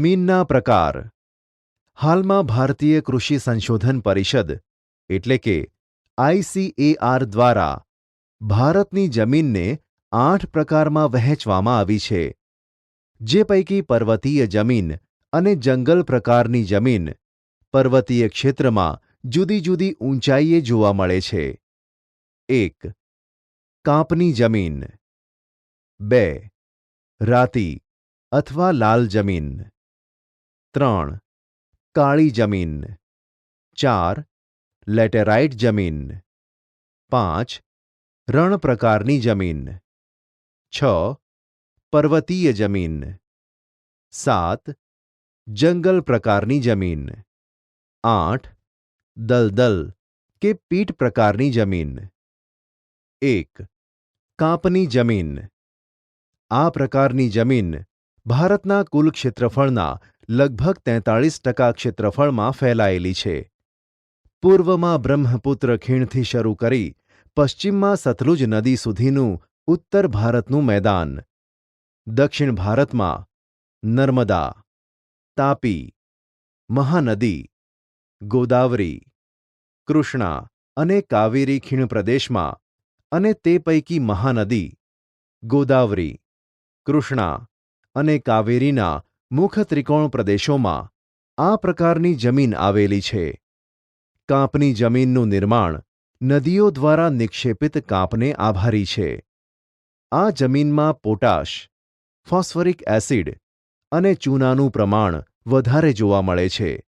જમીનના પ્રકાર. હાલમાં ભારતીય કૃષિ સંશોધન પરિષદ, એટલે કે આઈસીએઆર દ્વારા ભારતની જમીનને આઠ પ્રકારમાં વહેંચવામાં આવી છે. જે પૈકી પર્વતીય જમીન અને જંગલ પ્રકારની જમીન પર્વતીય ક્ષેત્રમાં જુદી જુદી ઊંચાઈએ જોવા મળે છે. એક. કાંપની જમીન. બે. રાતી અથવા લાલ જમીન. ત્રણ કાળી જમીન ચાર લેટેરાઇટ જમીન પાંચ રણ પ્રકારની જમીન છ પર્વતીય જમીન સાત જંગલ પ્રકારની જમીન આઠ દલદલ કે પીટ પ્રકારની જમીન એક કાંપની જમીન આ પ્રકારની જમીન ભારતના કુલ ક્ષેત્રફળના લગભગ તેતાળીસ ટકા ક્ષેત્રફળમાં ફેલાયેલી છે. પૂર્વમાં બ્રહ્મપુત્ર ખીણથી શરૂ કરી પશ્ચિમમાં સતલુજ નદી સુધીનું ઉત્તર ભારતનું મેદાન. દક્ષિણ ભારતમાં નર્મદા, તાપી, મહાનદી, ગોદાવરી, કૃષ્ણા અને કાવેરી ખીણ પ્રદેશમાં અને તે પૈકી મહાનદી, ગોદાવરી, કૃષ્ણા અને કાવેરીના મુખ ત્રિકોણ પ્રદેશોમાં આ પ્રકારની જમીન આવેલી છે. કાંપની જમીનનું નિર્માણ નદીઓ દ્વારા નિક્ષેપિત કાંપને આભારી છે. આ જમીનમાં પોટાશ, ફોસ્ફરિક એસિડ અને ચૂનાનું પ્રમાણ વધારે જોવા મળે છે.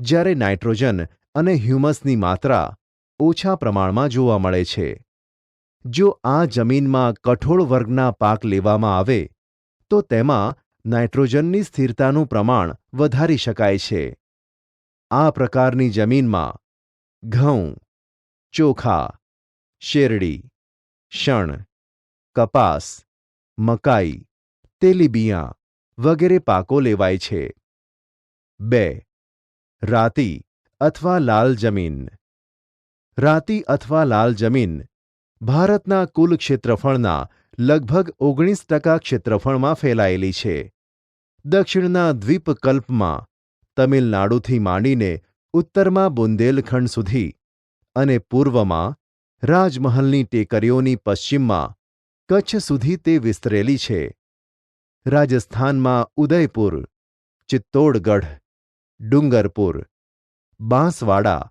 જ્યારે નાઇટ્રોજન અને હ્યુમસની માત્રા ઓછા પ્રમાણમાં જોવા મળે છે. જો આ જમીનમાં કઠોળ વર્ગના પાક લેવામાં આવે, તો તેમાં નાઇટ્રોજનની સ્થિરતાનું પ્રમાણ વધારી શકાય છે. આ પ્રકારની જમીનમાં ઘઉં, ચોખા, શેરડી, શણ, કપાસ, મકાઈ, તેલીબિયાં વગેરે પાકો લેવાય છે. બે, રાતી અથવા લાલ જમીન. રાતી અથવા લાલ જમીન ભારતના કુલ ક્ષેત્રફળના લગભગ ઓગણીસ ટકા ક્ષેત્રફળમાં ફેલાયેલી છે. દક્ષિણના દ્વીપકલ્પમાં તમિલનાડુથી માંડીને ઉત્તરમાં બુંદેલખંડ સુધી અને પૂર્વમાં રાજમહલની ટેકરીઓની પશ્ચિમમાં કચ્છ સુધી તે વિસ્તરેલી છે. રાજસ્થાનમાં ઉદયપુર, ચિત્તોડગઢ, ડુંગરપુર, બાંસવાડા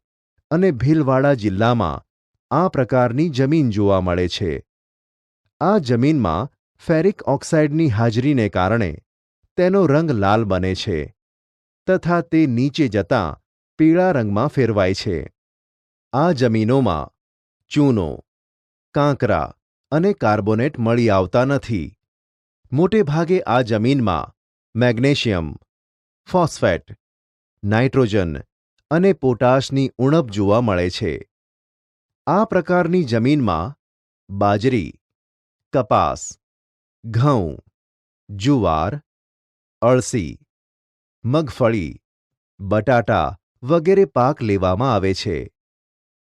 અને ભીલવાડા જિલ્લામાં આ પ્રકારની જમીન જોવા મળે છે. આ જમીનમાં ફેરિક ઓક્સાઇડની હાજરીને કારણે તેનો રંગ લાલ બને છે, તથા તે નીચે જતાં પીળા રંગમાં ફેરવાય છે. આ જમીનોમાં ચૂનો, કાંકરા અને કાર્બોનેટ મળી આવતા નથી. મોટે ભાગે આ જમીનમાં મેગ્નેશિયમ, ફોસ્ફેટ, નાઇટ્રોજન અને પોટાશની ઉણપ જોવા મળે છે. આ પ્રકારની જમીનમાં બાજરી, કપાસ, ઘઉં, જુવાર અળસી મગફળી બટાટા વગેરે પાક લેવામાં આવે છે.